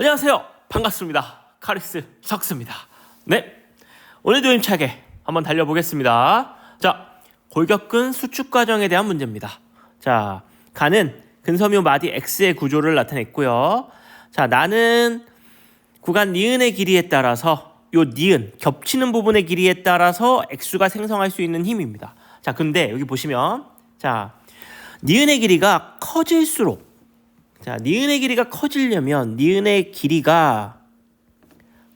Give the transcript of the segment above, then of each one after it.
안녕하세요. 반갑습니다. 카리스 석스입니다. 네. 오늘도 힘차게 한번 달려보겠습니다. 자, 골격근 수축 과정에 대한 문제입니다. 자, 가는 근섬유 마디 X의 구조를 나타냈고요. 자, 나는 구간 니은의 길이에 따라서 요 니은 겹치는 부분의 길이에 따라서 X가 생성할 수 있는 힘입니다. 자, 근데 여기 보시면 자, 니은의 길이가 커질수록 자, 니은의 길이가 커지려면 니은의 길이가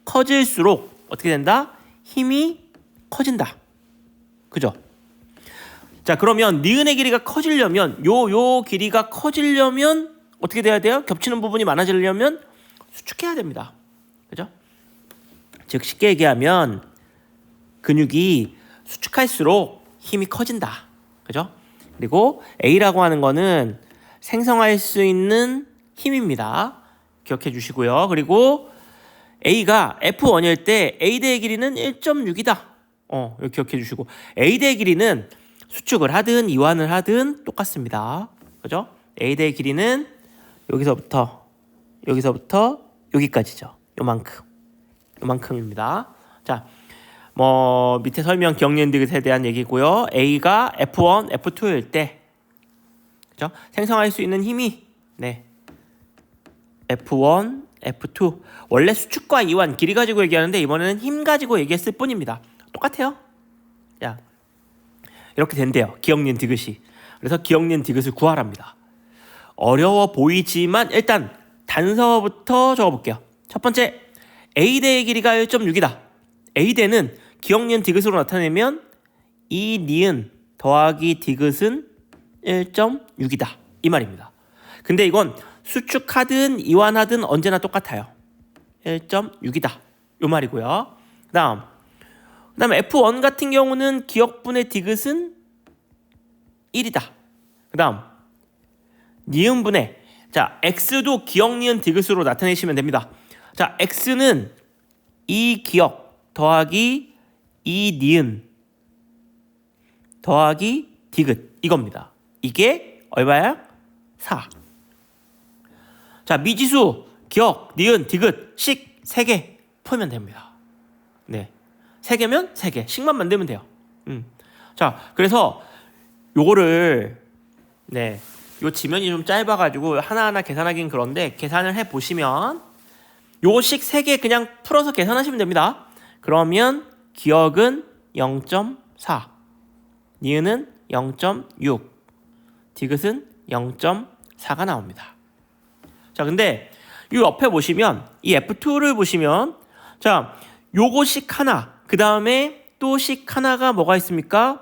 커질수록 어떻게 된다? 힘이 커진다. 그죠? 자, 그러면 니은의 길이가 커지려면 요 요 길이가 커지려면 어떻게 돼야 돼요? 겹치는 부분이 많아지려면 수축해야 됩니다. 그죠? 즉 쉽게 얘기하면 근육이 수축할수록 힘이 커진다. 그죠? 그리고 A라고 하는 거는 생성할 수 있는 힘입니다. 기억해 주시고요. 그리고 A가 F1일 때 A 대의 길이는 1.6이다. 어, 기억해 주시고 A 대의 길이는 수축을 하든 이완을 하든 똑같습니다. 그죠? A 대의 길이는 여기서부터 여기서부터 여기까지죠. 요만큼. 요만큼입니다. 자, 뭐 밑에 설명 경련디귿에 대한 얘기고요. A가 F1, F2일 때 그죠? 생성할 수 있는 힘이 네. F1, F2 원래 수축과 이완 길이 가지고 얘기하는데 이번에는 힘 가지고 얘기했을 뿐입니다. 똑같아요. 자, 이렇게 된대요. 기억닌 디귿이. 그래서 기억닌 디귿을 구하랍니다. 어려워 보이지만 일단 단서부터 적어 볼게요. 첫 번째 A대의 길이가 1.6이다. A대는 기억니은 디귿으로 나타내면 이 니은 더하기 디귿은 1.6이다. 이 말입니다. 근데 이건 수축하든 이완하든 언제나 똑같아요. 1.6이다. 요 말이고요. 그다음 그다음 F1 같은 경우는 기억분의 디귿은 1이다. 그다음 니은분의 자 x도 기억 니은 디귿으로 나타내시면 됩니다. 자 x는 이 기억 더하기 이 니은 더하기 디귿 이겁니다. 이게 얼마야? 4. 자, 미지수, 기억, 니은, 디귿, 식 3개 풀면 됩니다. 네. 3개면 3개. 식만 만들면 돼요. 음. 자, 그래서 요거를 네. 요 지면이 좀 짧아 가지고 하나하나 계산하긴 그런데 계산을 해 보시면 요식 3개 그냥 풀어서 계산하시면 됩니다. 그러면 기억은 0.4. 니은은 0.6. 디귿은 0.4가 나옵니다. 자, 근데 이 옆에 보시면 이 F2를 보시면 자, 요거식 하나, 그 다음에 또 식 하나가 뭐가 있습니까?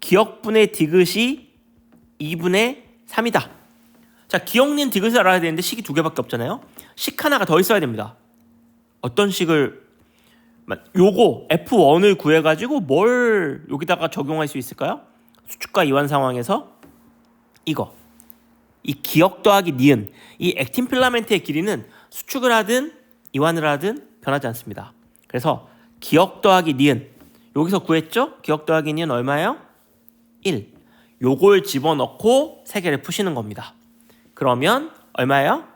기억분의 디귿이 2분의 3이다. 자, 기억닌 디귿을 알아야 되는데 식이 두 개밖에 없잖아요. 식 하나가 더 있어야 됩니다. 어떤 식을 요거 F1을 구해 가지고 뭘 여기다가 적용할 수 있을까요? 수축과 이완 상황에서 이거 이 기억 더하기 니은 이 액틴 필라멘트의 길이는 수축을 하든 이완을 하든 변하지 않습니다. 그래서 기억 더하기 니은 여기서 구했죠? 기억 더하기 니은 얼마예요? 1. 요걸 집어넣고 세 개를 푸시는 겁니다. 그러면 얼마예요?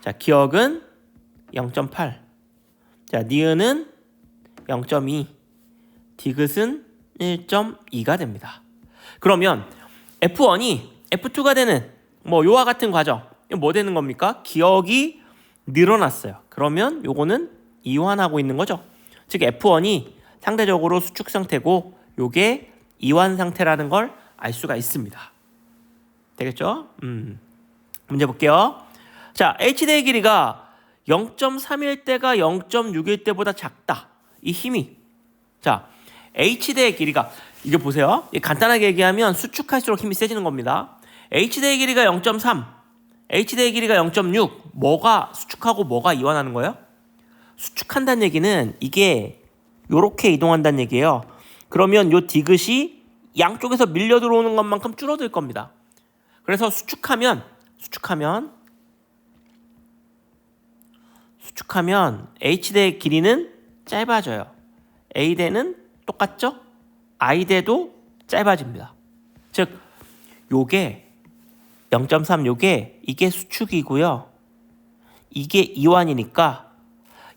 자, 기억은 0.8. 자, 니은은 0.2. 디귿은 1.2가 됩니다. 그러면 F1이 F2가 되는 뭐 요와 같은 과정. 뭐 되는 겁니까? 기억이 늘어났어요. 그러면 요거는 이완하고 있는 거죠. 즉 F1이 상대적으로 수축 상태고 요게 이완 상태라는 걸 알 수가 있습니다. 되겠죠? 음. 문제 볼게요. 자, HD의 길이가 0.3일 때가 0.6일 때보다 작다. 이 힘이. 자, HD의 길이가 이게 보세요. 간단하게 얘기하면 수축할수록 힘이 세지는 겁니다. H대의 길이가 0.3, H대의 길이가 0.6. 뭐가 수축하고 뭐가 이완하는 거예요? 수축한다는 얘기는 이게 요렇게 이동한다는 얘기예요. 그러면 요 디귿이 양쪽에서 밀려 들어오는 것만큼 줄어들 겁니다. 그래서 수축하면 수축하면 수축하면 H대의 길이는 짧아져요. A대는 똑같죠? I대도 짧아집니다. 즉 요게 0.3 요게 이게 수축이고요. 이게 2완이니까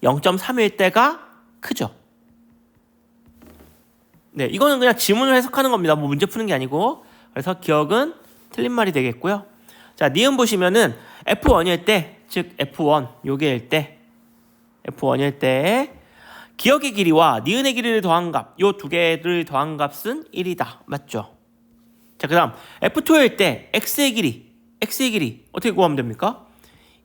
0.3일 때가 크죠. 네, 이거는 그냥 지문을 해석하는 겁니다. 뭐 문제 푸는 게 아니고. 그래서 기억은 틀린 말이 되겠고요. 자, 니은 보시면은 F1일 때, 즉 F1 요게일 때 F1일 때 기억의 길이와 니은의 길이를 더한 값, 요 두 개를 더한 값은 1이다. 맞죠? 자, 그 다음 F2일 때 x의 길이, x의 길이 어떻게 구하면 됩니까?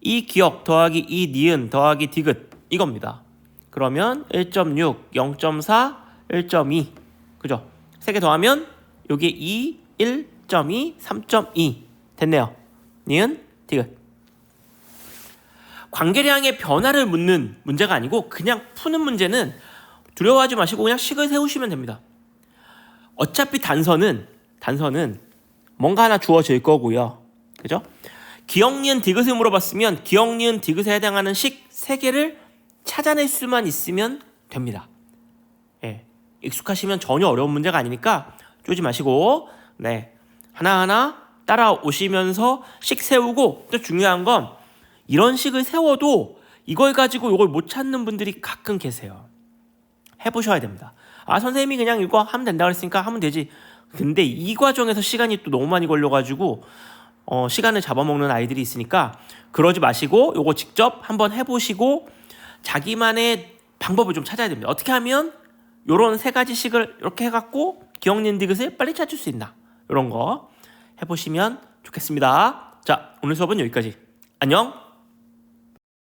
이 기억 더하기 이 니은 더하기 디귿 이겁니다. 그러면 1.6, 0.4, 1.2 그죠? 세 개 더하면 요게 2, 1.2, 3.2 됐네요. 니은 디귿 관계량의 변화를 묻는 문제가 아니고 그냥 푸는 문제는 두려워하지 마시고 그냥 식을 세우시면 됩니다. 어차피 단서는 단서는 뭔가 하나 주어질 거고요. 그죠? 기억 니은 디귿을 물어봤으면 기억 니은 디귿에 해당하는 식세 개를 찾아낼 수만 있으면 됩니다. 예. 익숙하시면 전혀 어려운 문제가 아니니까 쪼지 마시고 네. 하나하나 따라오시면서 식 세우고 또 중요한 건 이런 식을 세워도 이걸 가지고 이걸 못 찾는 분들이 가끔 계세요. 해보셔야 됩니다. 아 선생님이 그냥 이거 하면 된다 그랬으니까 하면 되지. 근데 이 과정에서 시간이 또 너무 많이 걸려가지고 어, 시간을 잡아먹는 아이들이 있으니까 그러지 마시고 요거 직접 한번 해보시고 자기만의 방법을 좀 찾아야 됩니다. 어떻게 하면 요런 세 가지 식을 이렇게 해갖고 기억니은 디귿을 빨리 찾을 수 있나 이런 거 해보시면 좋겠습니다. 자 오늘 수업은 여기까지. 안녕.